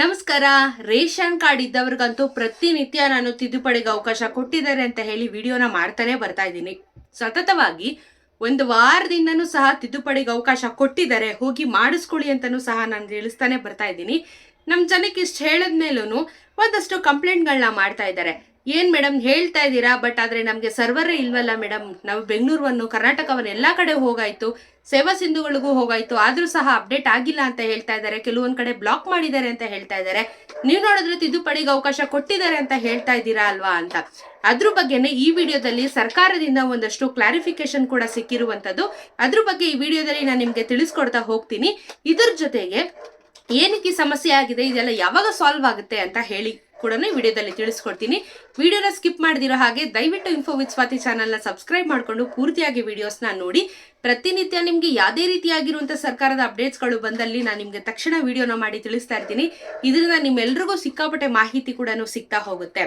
ನಮಸ್ಕಾರ. Ration card ಇದ್ದವ್ರಿಗಂತೂ ಪ್ರತಿನಿತ್ಯ ನಾನು ತಿದ್ದುಪಡಿಗೆ ಅವಕಾಶ ಕೊಟ್ಟಿದ್ದಾರೆ ಅಂತ ಹೇಳಿ ವಿಡಿಯೋನ ಮಾಡ್ತಾನೆ ಬರ್ತಾ ಇದ್ದೀನಿ. ಸತತವಾಗಿ ಒಂದು ವಾರದಿಂದನೂ ಸಹ ತಿದ್ದುಪಡಿಗೆ ಅವಕಾಶ ಕೊಟ್ಟಿದ್ದಾರೆ. ಹೋಗಿ ಮಾಡಿಸ್ಕೊಳ್ಳಿ ಅಂತಲೂ ಸಹ ನಾನು ತಿಳಿಸ್ತಾನೆ ಬರ್ತಾ ಇದ್ದೀನಿ. ನಮ್ಮ ಜನಕ್ಕೆ ಇಷ್ಟು ಹೇಳಿದ್ಮೇಲೂ ಒಂದಷ್ಟು ಕಂಪ್ಲೇಂಟ್ಗಳನ್ನ ಮಾಡ್ತಾ ಇದ್ದಾರೆ. ಏನ್ ಮೇಡಮ್ ಹೇಳ್ತಾ ಇದ್ದೀರಾ? ಬಟ್ ಆದ್ರೆ ನಮಗೆ ಸರ್ವರೇ ಇಲ್ವಲ್ಲ ಮೇಡಮ್ ನಾವು ಬೆಂಗಳೂರನ್ನು ಕರ್ನಾಟಕವನ್ನು ಎಲ್ಲಾ ಕಡೆ ಹೋಗಾಯ್ತು. ಸೇವಾ ಸಿಂಧುಗಳಿಗೂ ಹೋಗಾಯ್ತು. ಆದ್ರೂ ಸಹ ಅಪ್ಡೇಟ್ ಆಗಿಲ್ಲ ಅಂತ ಹೇಳ್ತಾ ಇದ್ದಾರೆ. ಕೆಲವೊಂದು ಕಡೆ ಬ್ಲಾಕ್ ಮಾಡಿದ್ದಾರೆ ಅಂತ ಹೇಳ್ತಾ ಇದ್ದಾರೆ. ನೀವು ನೋಡಿದ್ರೆ ತಿದ್ದುಪಡಿಗೆ ಅವಕಾಶ ಕೊಟ್ಟಿದ್ದಾರೆ ಅಂತ ಹೇಳ್ತಾ ಇದ್ದೀರಾ ಅಲ್ವಾ ಅಂತ. ಅದ್ರ ಬಗ್ಗೆನೇ ಈ ವಿಡಿಯೋದಲ್ಲಿ ಸರ್ಕಾರದಿಂದ ಒಂದಷ್ಟು ಕ್ಲಾರಿಫಿಕೇಶನ್ ಕೂಡ ಸಿಕ್ಕಿರುವಂತದ್ದು ಅದ್ರ ಬಗ್ಗೆ ಈ ವಿಡಿಯೋದಲ್ಲಿ ನಾನು ನಿಮ್ಗೆ ತಿಳಿಸ್ಕೊಡ್ತಾ ಹೋಗ್ತೀನಿ. ಇದ್ರ ಜೊತೆಗೆ ಏನಕ್ಕೆ ಸಮಸ್ಯೆ ಆಗಿದೆ? ಇದೆಲ್ಲ ಯಾವಾಗ ಸಾಲ್ವ್ ಆಗುತ್ತೆ ಅಂತ ಹೇಳಿ. ಕೂಡ ವಿಡಿಯೋದಲ್ಲಿ ತಿಳಿಸ್ಕೊಡ್ತೀನಿ. ವಿಡಿಯೋನ ಸ್ಕಿಪ್ ಮಾಡಿದಿರೋ ಹಾಗೆ ದಯವಿಟ್ಟು ಇನ್ಫೋ ವಿತ್ ಸ್ವಾತಿ ಚಾನಲ್ನ ಸಬ್ಸ್ಕ್ರೈಬ್ ಮಾಡ್ಕೊಂಡು ಪೂರ್ತಿಯಾಗಿ ವಿಡಿಯೋಸ್ನ ನೋಡಿ. ಪ್ರತಿನಿತ್ಯ ನಿಮಗೆ ಯಾವುದೇ ರೀತಿಯಾಗಿರುವಂಥ ಸರ್ಕಾರದ ಅಪ್ಡೇಟ್ಸ್ಗಳು ಬಂದಲ್ಲಿ ನಾನು ನಿಮಗೆ ತಕ್ಷಣ ವಿಡಿಯೋನ ಮಾಡಿ ತಿಳಿಸ್ತಾ ಇರ್ತೀನಿ. ಇದರಿಂದ ನಿಮ್ಮೆಲ್ರಿಗೂ ಸಿಕ್ಕಾಪಟ್ಟೆ ಮಾಹಿತಿ ಕೂಡ ಸಿಗ್ತಾ ಹೋಗುತ್ತೆ.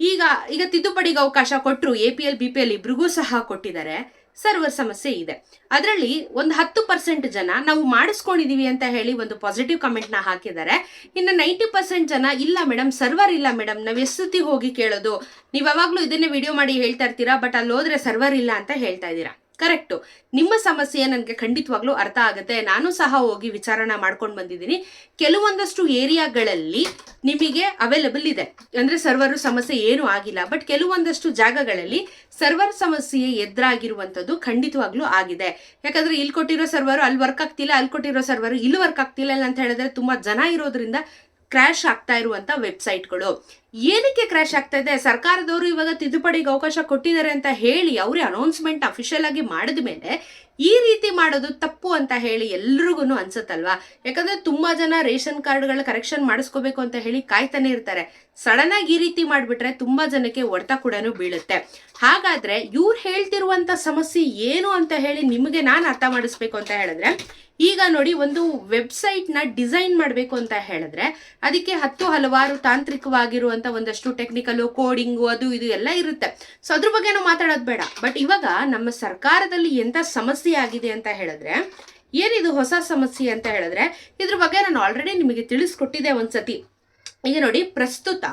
ಈಗ ಈಗ ತಿದ್ದುಪಡಿಗೆ ಅವಕಾಶ ಕೊಟ್ಟರು A P L B P L ಇಬ್ರಿಗೂ ಸಹ ಕೊಟ್ಟಿದ್ದಾರೆ. ಸರ್ವರ್ ಸಮಸ್ಯೆ ಇದೆ. ಅದರಲ್ಲಿ ಒಂದು ಹತ್ತು ಪರ್ಸೆಂಟ್ ಜನ ನಾವು ಮಾಡಿಸ್ಕೊಂಡಿದೀವಿ ಅಂತ ಹೇಳಿ ಒಂದು ಪಾಸಿಟಿವ್ ಕಮೆಂಟ್ನ ಹಾಕಿದ್ದಾರೆ. ಇನ್ನು ನೈಂಟಿ ಪರ್ಸೆಂಟ್ ಜನ, ಇಲ್ಲ ಮೇಡಮ್ ಸರ್ವರ್ ಇಲ್ಲ ಮೇಡಮ್ ನಾವು ಎಷ್ಟೊತ್ತಿ ಹೋಗಿ ಕೇಳೋದು? ನೀವು ಯಾವಾಗಲೂ ಇದನ್ನೇ ವಿಡಿಯೋ ಮಾಡಿ ಹೇಳ್ತಾ ಇರ್ತೀರಾ? ಬಟ್ ಅಲ್ಲಿ ಹೋದ್ರೆ ಸರ್ವರ್ ಇಲ್ಲ ಅಂತ ಹೇಳ್ತಾ ಇದ್ದೀರಾ? ಕರೆಕ್ಟು. ನಿಮ್ಮ ಸಮಸ್ಯೆ ನನಗೆ ಖಂಡಿತವಾಗ್ಲೂ ಅರ್ಥ ಆಗುತ್ತೆ. ನಾನು ಸಹ ಹೋಗಿ ವಿಚಾರಣೆ ಮಾಡ್ಕೊಂಡು ಬಂದಿದ್ದೀನಿ. ಕೆಲವೊಂದಷ್ಟು ಏರಿಯಾಗಳಲ್ಲಿ ನಿಮಗೆ ಅವೈಲಬಲ್ ಇದೆ. ಅಂದ್ರೆ ಸರ್ವರ್ ಸಮಸ್ಯೆ ಏನೂ ಆಗಿಲ್ಲ. ಬಟ್ ಕೆಲವೊಂದಷ್ಟು ಜಾಗಗಳಲ್ಲಿ ಸರ್ವರ್ ಸಮಸ್ಯೆ ಎದುರಾಗಿರುವಂಥದ್ದು ಖಂಡಿತವಾಗ್ಲೂ ಆಗಿದೆ. ಯಾಕಂದರೆ ಇಲ್ಲಿ ಕೊಟ್ಟಿರೋ ಸರ್ವರ್ ಅಲ್ಲಿ ವರ್ಕ್ ಆಗ್ತಿಲ್ಲ, ಅಲ್ಲಿ ಕೊಟ್ಟಿರೋ ಸರ್ವರು ಇಲ್ಲಿ ವರ್ಕ್ ಆಗ್ತಿಲ್ಲ ಅಂತ ಹೇಳಿದ್ರೆ ತುಂಬಾ ಜನ ಇರೋದ್ರಿಂದ ಕ್ರ್ಯಾಶ್ ಆಗ್ತಾ ಇರುವಂತ ವೆಬ್ಸೈಟ್ಗಳು. ಏನಕ್ಕೆ ಕ್ರ್ಯಾಶ್ ಆಗ್ತಾ ಇದೆ? ಸರ್ಕಾರದವರು ಇವಾಗ ತಿದ್ದುಪಡಿಗೆ ಅವಕಾಶ ಕೊಟ್ಟಿದ್ದಾರೆ ಅಂತ ಹೇಳಿ ಅವರೇ ಅನೌನ್ಸ್ಮೆಂಟ್ ಅಫಿಷಿಯಲ್ ಆಗಿ ಮಾಡಿದ ಮೇಲೆ ಈ ರೀತಿ ಮಾಡೋದು ತಪ್ಪು ಅಂತ ಹೇಳಿ ಎಲ್ರಿಗೂ ಅನ್ಸುತ್ತಲ್ವಾ? ಯಾಕಂದ್ರೆ ತುಂಬಾ ಜನ ರೇಷನ್ ಕಾರ್ಡ್ಗಳ ಕರೆಕ್ಷನ್ ಮಾಡಿಸ್ಕೋಬೇಕು ಅಂತ ಹೇಳಿ ಕಾಯ್ತಾನೆ ಇರ್ತಾರೆ. ಸಡನ್ ಆಗಿ ಈ ರೀತಿ ಮಾಡಿಬಿಟ್ರೆ ತುಂಬಾ ಜನಕ್ಕೆ ಹೊಡೆತ ಕೂಡ ಬೀಳುತ್ತೆ. ಹಾಗಾದ್ರೆ ಇವ್ರು ಹೇಳ್ತಿರುವಂತ ಸಮಸ್ಯೆ ಏನು ಅಂತ ಹೇಳಿ ನಿಮಗೆ ನಾನು ಅರ್ಥ ಮಾಡಿಸ್ಬೇಕು ಅಂತ ಹೇಳಿದ್ರೆ, ಈಗ ನೋಡಿ ಒಂದು ವೆಬ್ಸೈಟ್ನ ಡಿಸೈನ್ ಮಾಡಬೇಕು ಅಂತ ಹೇಳಿದ್ರೆ, ಅದಕ್ಕೆ ಹತ್ತು ಹಲವಾರು ತಾಂತ್ರಿಕವಾಗಿರುವಂತ ಒಂದಷ್ಟು ಟೆಕ್ನಿಕಲ್ ಕೋಡಿಂಗು ಅದು ಇದು ಎಲ್ಲ ಇರುತ್ತೆ. ಸೊ ಅದ್ರ ಬಗ್ಗೆ ನಾವು ಮಾತಾಡೋದು ಬೇಡ. ಬಟ್ ಇವಾಗ ನಮ್ಮ ಸರ್ಕಾರದಲ್ಲಿ ಎಂಥ ಸಮಸ್ಯೆ ಆಗಿದೆ ಅಂತ ಹೇಳಿದ್ರೆ, ಏನಿದು ಹೊಸ ಸಮಸ್ಯೆ ಅಂತ ಹೇಳಿದ್ರೆ, ಇದ್ರ ಬಗ್ಗೆ ನಾನು ಆಲ್ರೆಡಿ ನಿಮಗೆ ತಿಳಿಸ್ಕೊಟ್ಟಿದ್ದೆ ಒಂದ್ಸತಿ. ಈಗ ನೋಡಿ, ಪ್ರಸ್ತುತ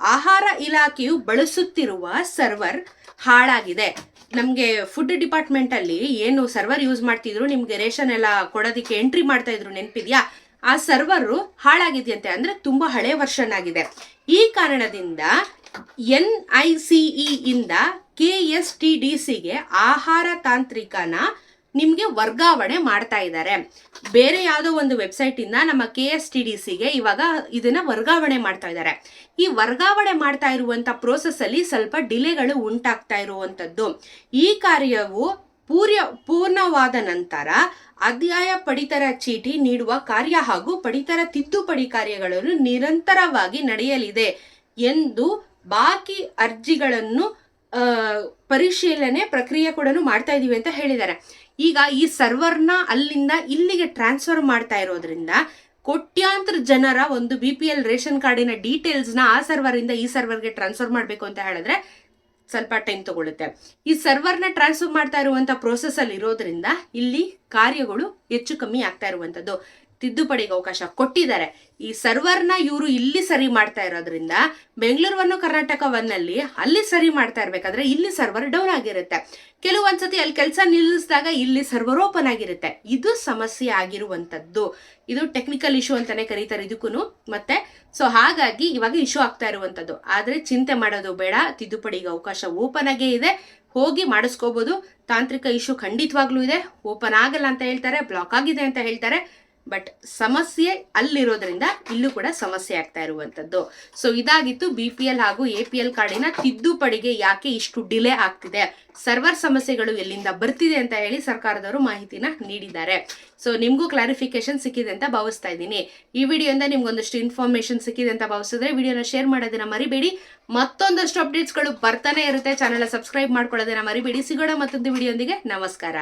ಆಹಾರ ಇಲಾಖೆಯು ಬಳಸುತ್ತಿರುವ ಸರ್ವರ್ ಹಾಳಾಗಿದೆ. ನಮಗೆ ಫುಡ್ ಡಿಪಾರ್ಟ್ಮೆಂಟ್ ಅಲ್ಲಿ ಏನು ಸರ್ವರ್ ಯೂಸ್ ಮಾಡ್ತಿದ್ರು, ನಿಮ್ಗೆ ರೇಷನ್ ಎಲ್ಲ ಕೊಡೋದಕ್ಕೆ ಎಂಟ್ರಿ ಮಾಡ್ತಾ ಇದ್ರು ನೆನಪಿದ್ಯಾ? ಆ ಸರ್ವರ್ ಹಾಳಾಗಿದೆಯಂತೆ ಅಂದ್ರೆ ತುಂಬಾ ಹಳೆ ವರ್ಷನ್ ಆಗಿದೆ. ಈ ಕಾರಣದಿಂದ ಎನ್ ಐ ಸಿಇ ಇಂದ ಕೆ ಎಸ್ ಟಿ ಡಿ ಸಿಗೆ ಆಹಾರ ತಾಂತ್ರಿಕನ ನಿಮಗೆ ವರ್ಗಾವಣೆ ಮಾಡ್ತಾ ಇದ್ದಾರೆ. ಬೇರೆ ಯಾವುದೋ ಒಂದು ವೆಬ್ಸೈಟ್ ಇಂದ ನಮ್ಮ ಕೆ ಎಸ್ ಟಿ ಡಿ ಸಿಗೆ ಇವಾಗ ಇದನ್ನ ವರ್ಗಾವಣೆ ಮಾಡ್ತಾ ಇದ್ದಾರೆ. ಈ ವರ್ಗಾವಣೆ ಮಾಡ್ತಾ ಇರುವಂಥ ಪ್ರೋಸೆಸ್ ಅಲ್ಲಿ ಸ್ವಲ್ಪ ಡಿಲೇಗಳು ಉಂಟಾಗ್ತಾ ಇರುವಂಥದ್ದು ಈ ಕಾರ್ಯವು ಪೂರ್ಯ, ಪೂರ್ಣವಾದ ನಂತರ ಅಧ್ಯಾಯ ಪಡಿತರ ಚೀಟಿ ನೀಡುವ ಕಾರ್ಯ ಹಾಗೂ ಪಡಿತರ ತಿದ್ದುಪಡಿ ಕಾರ್ಯಗಳನ್ನು ನಿರಂತರವಾಗಿ ನಡೆಯಲಿದೆ ಎಂದು ಬಾಕಿ ಅರ್ಜಿಗಳನ್ನು ಪರಿಶೀಲನೆ ಪ್ರಕ್ರಿಯೆ ಕೂಡ ಮಾಡ್ತಾ ಇದ್ದೀವಿ ಅಂತ ಹೇಳಿದ್ದಾರೆ. ಈಗ ಈ ಸರ್ವರ್ನ ಅಲ್ಲಿಂದ ಇಲ್ಲಿಗೆ ಟ್ರಾನ್ಸ್ಫರ್ ಮಾಡ್ತಾ ಇರೋದ್ರಿಂದ ಕೋಟ್ಯಾಂತರ ಜನರ ಒಂದು ಬಿ ಪಿ ಎಲ್ ರೇಷನ್ ಕಾರ್ಡಿನ ಡೀಟೇಲ್ಸ್ನ ಆ ಸರ್ವರ್ ಇಂದ ಈ ಸರ್ವರ್ಗೆ ಟ್ರಾನ್ಸ್ಫರ್ ಮಾಡಬೇಕು ಅಂತ ಹೇಳಿದ್ರೆ ಸ್ವಲ್ಪ ಟೈಮ್ ತಗೊಳುತ್ತೆ. ಈ ಸರ್ವರ್ನ ಟ್ರಾನ್ಸ್ಫರ್ ಮಾಡ್ತಾ ಇರುವಂಥ ಪ್ರೋಸೆಸ್ ಅಲ್ಲಿ ಇರೋದ್ರಿಂದ ಇಲ್ಲಿ ಕಾರ್ಯಗಳು ಹೆಚ್ಚು ಕಮ್ಮಿ ಆಗ್ತಾ ಇರುವಂತದ್ದು ತಿದ್ದುಪಡಿಗೆ ಅವಕಾಶ ಕೊಟ್ಟಿದ್ದಾರೆ. ಈ ಸರ್ವರ್ನ ಇವರು ಇಲ್ಲಿ ಸರಿ ಮಾಡ್ತಾ ಇರೋದ್ರಿಂದ ಬೆಂಗಳೂರನ್ನು ಕರ್ನಾಟಕವನ್ನಲ್ಲಿ ಅಲ್ಲಿ ಸರಿ ಮಾಡ್ತಾ ಇರ್ಬೇಕಾದ್ರೆ ಇಲ್ಲಿ ಸರ್ವರ್ ಡೌನ್ ಆಗಿರುತ್ತೆ. ಕೆಲವೊಂದ್ಸತಿ ಅಲ್ಲಿ ಕೆಲಸ ನಿಲ್ಲಿಸಿದಾಗ ಇಲ್ಲಿ ಸರ್ವರ್ ಓಪನ್ ಆಗಿರುತ್ತೆ. ಇದು ಸಮಸ್ಯೆ ಆಗಿರುವಂತದ್ದು ಇದು ಟೆಕ್ನಿಕಲ್ ಇಶ್ಯೂ ಅಂತಾನೆ ಕರೀತಾರೆ ಇದಕ್ಕೂ ಮತ್ತೆ ಸೊ ಹಾಗಾಗಿ ಇವಾಗ ಇಶ್ಯೂ ಆಗ್ತಾ ಇರುವಂತದ್ದು ಆದ್ರೆ ಚಿಂತೆ ಮಾಡೋದು ಬೇಡ. ತಿದ್ದುಪಡಿಗೆ ಅವಕಾಶ ಓಪನ್ ಆಗೇ ಇದೆ. ಹೋಗಿ ಮಾಡಿಸ್ಕೋಬಹುದು ತಾಂತ್ರಿಕ ಇಶ್ಯೂ ಖಂಡಿತವಾಗ್ಲೂ ಇದೆ. ಓಪನ್ ಆಗಲ್ಲ ಅಂತ ಹೇಳ್ತಾರೆ. ಬ್ಲಾಕ್ ಆಗಿದೆ ಅಂತ ಹೇಳ್ತಾರೆ. ಬಟ್ ಸಮಸ್ಯೆ ಅಲ್ಲಿರೋದ್ರಿಂದ ಇಲ್ಲೂ ಕೂಡ ಸಮಸ್ಯೆ ಆಗ್ತಾ ಇರುವಂಥದ್ದು. ಸೊ ಇದಾಗಿತ್ತು ಬಿ ಪಿ ಎಲ್ ಹಾಗೂ ಎ ಪಿ ಎಲ್ ಕಾರ್ಡಿನ ತಿದ್ದುಪಡಿಗೆ ಯಾಕೆ ಇಷ್ಟು ಡಿಲೇ ಆಗ್ತಿದೆ? ಸರ್ವರ್ ಸಮಸ್ಯೆಗಳು ಎಲ್ಲಿಂದ ಬರ್ತಿದೆ ಅಂತ ಹೇಳಿ ಸರ್ಕಾರದವರು ಮಾಹಿತಿನ ನೀಡಿದ್ದಾರೆ. ಸೊ ನಿಮಗೂ ಕ್ಲಾರಿಫಿಕೇಶನ್ ಸಿಕ್ಕಿದೆ ಅಂತ ಭಾವಿಸ್ತಾ ಇದ್ದೀನಿ. ಈ ವಿಡಿಯೋಯಿಂದ ನಿಮ್ಗೊಂದಷ್ಟು ಇನ್ಫಾರ್ಮೇಶನ್ ಸಿಕ್ಕಿದೆ ಅಂತ ಭಾವಿಸಿದ್ರೆ ವಿಡಿಯೋನ ಶೇರ್ ಮಾಡೋದನ್ನ ಮರಿಬೇಡಿ. ಮತ್ತೊಂದಷ್ಟು ಅಪ್ಡೇಟ್ಸ್ಗಳು ಬರ್ತಾನೆ ಇರುತ್ತೆ. ಚಾನೆಲ್ ಸಬ್ಸ್ಕ್ರೈಬ್ ಮಾಡ್ಕೊಳ್ಳೋದನ್ನ ಮರಿಬೇಡಿ. ಸಿಗೋಣ ಮತ್ತೊಂದು ವಿಡಿಯೋಂದಿಗೆ ನಮಸ್ಕಾರ.